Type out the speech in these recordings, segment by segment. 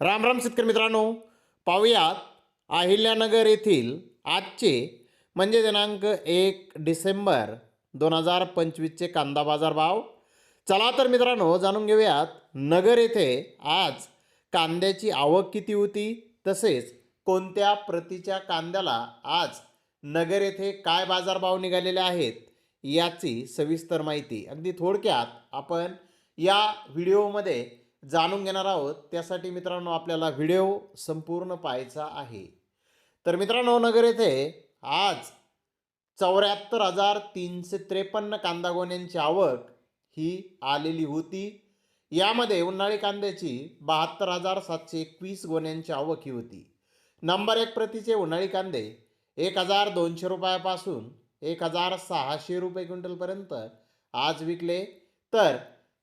राम राम शेतकरी मित्रांनो पाहुयात अहिल्यानगर येथील आजचे म्हणजे दिनांक एक डिसेंबर दोन हजार पंचवीसचे कांदा बाजार भाव. चला तर मित्रांनो जाणून घेऊयात नगर येथे आज कांद्याची आवक किती होती तसेच कोणत्या प्रतीच्या कांद्याला आज नगर येथे काय बाजारभाव निघालेले आहेत याची सविस्तर माहिती. अगदी थोडक्यात आपण या व्हिडिओमध्ये जाणून घेणार आहोत. त्यासाठी मित्रांनो आपल्याला व्हिडिओ संपूर्ण पाहायचा आहे. तर मित्रांनो नगर येथे आज चौऱ्याहत्तर हजार तीनशे त्रेपन्न कांदा गोण्यांची आवक ही आलेली होती. यामध्ये उन्हाळी कांद्याची बहात्तर हजार सातशे एकवीस गोण्यांची आवक ही होती. नंबर एक प्रतीचे उन्हाळी कांदे एक हजार दोनशे रुपयापासून एक हजार सहाशे रुपये क्विंटलपर्यंत आज विकले. तर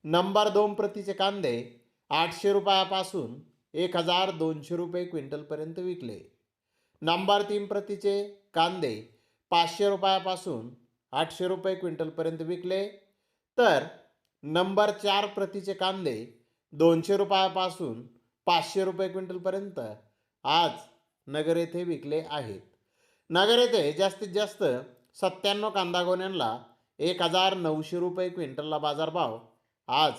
नंबर दोन प्रतीचे कांदे आठशे रुपयापासून एक हजार दोनशे रुपये क्विंटलपर्यंत विकले. नंबर तीन प्रतीचे कांदे पाचशे रुपयापासून आठशे रुपये क्विंटलपर्यंत विकले. तर नंबर चार प्रतीचे कांदे दोनशे रुपयापासून पाचशे रुपये क्विंटलपर्यंत आज नगर येथे विकले आहेत. नगर येथे जास्तीत जास्त सत्त्याण्णव कांदा गोण्यांना एक हजार नऊशे रुपये क्विंटलला बाजारभाव आज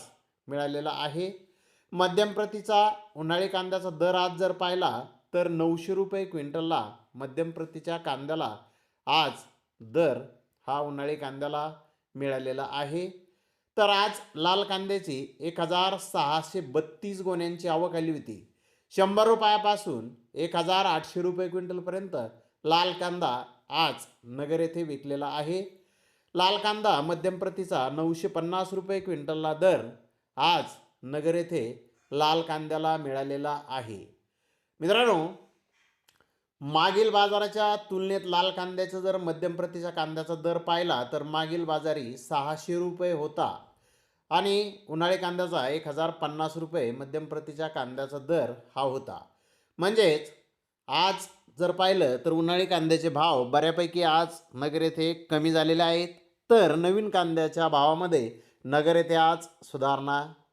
मिळालेला आहे. मध्यम प्रतीचा उन्हाळी कांद्याचा दर आज जर पाहिला तर नऊशे रुपये क्विंटलला मध्यम प्रतीच्या कांद्याला आज दर हा उन्हाळी कांद्याला मिळालेला आहे. तर आज लाल कांद्याची एक हजार सहाशे बत्तीस गोण्यांची आवक आली होती. शंभर रुपयापासून एक हजार आठशे रुपये क्विंटलपर्यंत लाल कांदा आज नगर येथे विकलेला आहे. लाल कांदा मध्यम प्रतीचा नऊशे पन्नास रुपये क्विंटलला दर आज नगर येथे लाल कांद्याला मिळालेला आहे. मित्रांनो मागील बाजाराच्या तुलनेत लाल कांद्याचा जर मध्यम प्रतीच्या कांद्याचा दर पाहिला तर मागील बाजारी सहाशे रुपये होता. आणि उन्हाळी कांद्याचा एक हजार पन्नास रुपये मध्यम प्रतीच्या कांद्याचा दर हा होता. म्हणजेच आज जर पाहिलं तर उन्हाळी कांद्याचे भाव बऱ्यापैकी आज नगर येथे कमी झालेले आहेत. तर नवीन कांद्याच्या भावामध्ये नगर येथे आज सुधारणा